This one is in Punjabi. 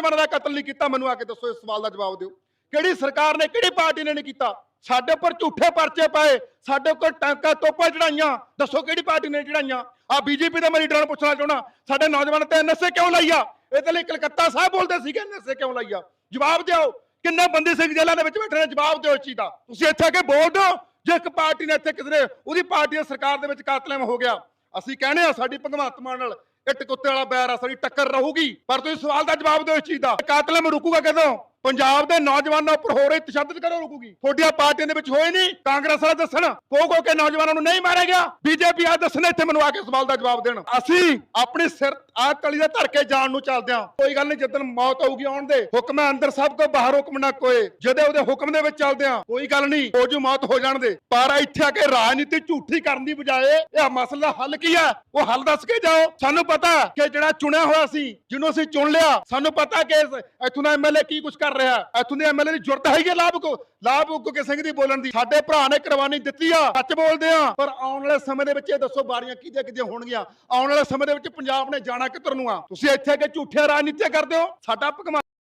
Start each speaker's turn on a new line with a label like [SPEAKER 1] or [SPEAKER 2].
[SPEAKER 1] ਨੌਜਵਾਨਾਂ ਦਾ ਕਤਲ ਨਹੀਂ ਕੀਤਾ, ਮੈਨੂੰ ਆ ਕੇ ਦੱਸੋ ਇਸ ਸਵਾਲ ਦਾ ਜਵਾਬ ਦਿਓ। ਕਿਹੜੀ ਸਰਕਾਰ ਨੇ, ਕਿਹੜੀ ਪਾਰਟੀ ਨੇ ਨਹੀਂ ਕੀਤਾ? ਸਾਡੇ ਉੱਪਰ ਝੂਠੇ ਪਰਚੇ ਪਾਏ, ਸਾਡੇ ਉੱਪਰ ਟਾਂਕਾ ਤੋਪਾਂ ਚੜਾਈਆਂ। ਦੱਸੋ ਕਿਹੜੀ ਪਾਰਟੀ ਨੇ ਚੜਾਈਆਂ? ਆ ਬੀਜੇਪੀ ਦਾ ਮੈਂ ਲੀਡਰਾਂ ਨੂੰ ਪੁੱਛਣਾ ਚਾਹਣਾ ਸਾਡੇ ਨੌਜਵਾਨ ਤੇ ਐਨਐਸਏ ਕਿਉਂ ਲਾਈਆ ਇਹਦੇ ਲਈ ਕਲਕੱਤਾ ਸਾਹਿਬ ਬੋਲਦੇ ਸੀਗੇ ਐਨਐਸਏ ਕਿਉਂ ਲਾਈਆ ਜਵਾਬ ਦਿਓ, ਕਿੰਨੇ ਬੰਦੀ ਸਿੰਘ ਜੇਲ੍ਹਾਂ ਦੇ ਵਿੱਚ ਬੈਠੇ ਨੇ? ਜਵਾਬ ਦਿਓ ਇਸ ਚੀਜ਼ ਦਾ। ਤੁਸੀਂ ਇੱਥੇ ਆ ਕੇ ਬੋਲ ਦਿਓ, ਜੇ ਇੱਕ ਪਾਰਟੀ ਨੇ ਇੱਥੇ ਕਿਸੇ ਉਹਦੀ ਪਾਰਟੀ ਦੀ ਸਰਕਾਰ ਦੇ ਵਿੱਚ ਕਾਤਲਮ ਹੋ ਗਿਆ। ਅਸੀਂ ਕਹਿੰਦੇ ਆ, ਸਾਡੀ ਭਗਵੰਤ ਮਾਨ ਨਾਲ ਇੱਟ ਕੁੱਤੇ ਵਾਲਾ ਬੈਰ ਆ, ਸਾਡੀ ਟੱਕਰ ਰਹੂਗੀ। ਪਰ ਤੁਸੀਂ ਸਵਾਲ ਦਾ ਜਵਾਬ ਦਿਓ ਇਸ ਚੀਜ਼ ਦਾ। ਕਾਤਲਮ ਰੁਕੂਗਾ ਕਦੋਂ? ਪੰਜਾਬ ਦੇ ਨੌਜਵਾਨਾਂ ਉੱਪਰ ਹੋ ਰਹੀ ਤਸ਼ੱਦਦ ਕਦੋਂ ਰੁਕੂਗੀ? ਤੁਹਾਡੀਆਂ ਪਾਰਟੀਆਂ ਦੇ ਵਿੱਚ ਹੋਏ ਨਹੀਂ? ਕਾਂਗਰਸ ਵਾਲੇ ਦੱਸਣ ਕੋ ਕੋ ਕੇ ਨੌਜਵਾਨਾਂ ਨੂੰ ਨਹੀਂ ਮਾਰਿਆ ਗਿਆ? ਬੀਜੇਪੀ ਆ ਦੱਸਣ, ਇੱਥੇ ਮੈਨੂੰ ਆ ਕੇ ਸਵਾਲ ਦਾ ਜਵਾਬ ਦੇਣ। ਅਸੀਂ ਆਪਣੀ ਸਿਰ, ਆ ਤਲੀ ਦੇ ਧਰ ਕੇ ਜਾਣ ਨੂੰ ਚੱਲਦੇ ਆ ਕੋਈ ਗੱਲ ਨਹੀਂ ਜਦੋਂ ਮੌਤ ਹੋਊਗੀ ਆਉਣ ਦੇ, ਹੁਕਮ ਹੈ ਅੰਦਰ ਸਭ ਤੋਂ ਬਾਹਰ ਹੁਕਮ ਨਾ ਕੋਏ। ਜਦੋਂ ਉਹਦੇ ਹੁਕਮ ਦੇ ਵਿੱਚ ਚੱਲਦੇ ਆ ਕੋਈ ਗੱਲ ਨਹੀਂ ਹੋ ਜੂ ਮੌਤ ਹੋ ਜਾਣ ਦੇ। ਪਰ ਇੱਥੇ ਆ ਕੇ ਰਾਜਨੀਤੀ ਝੂਠੀ ਕਰਨ ਦੀ ਬਜਾਏ, ਇਹ ਮਸਲਾ ਹੱਲ ਕੀ ਹੈ? ਉਹ ਹੱਲ ਦੱਸ ਕੇ ਜਾਓ। ਸਾਨੂੰ ਪਤਾ ਕਿ ਜਿਹੜਾ ਚੁਣਿਆ ਹੋਇਆ ਸੀ, ਜਿਹਨੂੰ ਅਸੀਂ ਚੁਣ ਲਿਆ, ਸਾਨੂੰ ਪਤਾ ਕਿ ਇਸ- ਇੱਥੋਂ ਦਾ ਐਮਐਲਏ ਕੀ ਕੁਝ ਕਰ ਰਿਹਾ। ਇੱਥੋਂ ਦੇ ਐਮਐਲਏ ਦੀ ਜ਼ਰੂਰਤ ਹੈਗੀ ਹੈ ਲਾਭ ਕੋ ਲਾਭ ਕੇ ਸਿੰਘ ਦੀ ਬੋਲਣ ਦੀ। ਸਾਡੇ ਭਰਾ ਨੇ ਕੁਰਬਾਨੀ ਦਿੱਤੀ ਆ, ਸੱਚ ਬੋਲਦੇ ਆ। ਪਰ ਆਉਣ ਵਾਲੇ ਸਮੇਂ ਦੇ ਵਿੱਚ ਇਹ ਦੱਸੋ, ਬਾਰੀਆਂ ਕਿਹਦੇ ਕਿਹਦੇ ਹੋਣਗੀਆਂ? ਆਉਣ ਵਾਲੇ ਸਮੇਂ ਦੇ ਵਿੱਚ ਪੰਜਾਬ ਨੇ ਜਾਣਾ ਕਿੱਧਰ ਨੂੰ ਆ? ਤੁਸੀਂ ਇੱਥੇ ਆ ਕੇ ਝੂਠੀਆਂ ਰਾਜਨੀਤੀਆਂ ਕਰਦੇ ਹੋ। ਸਾਡਾ ਭਗਵਾਨ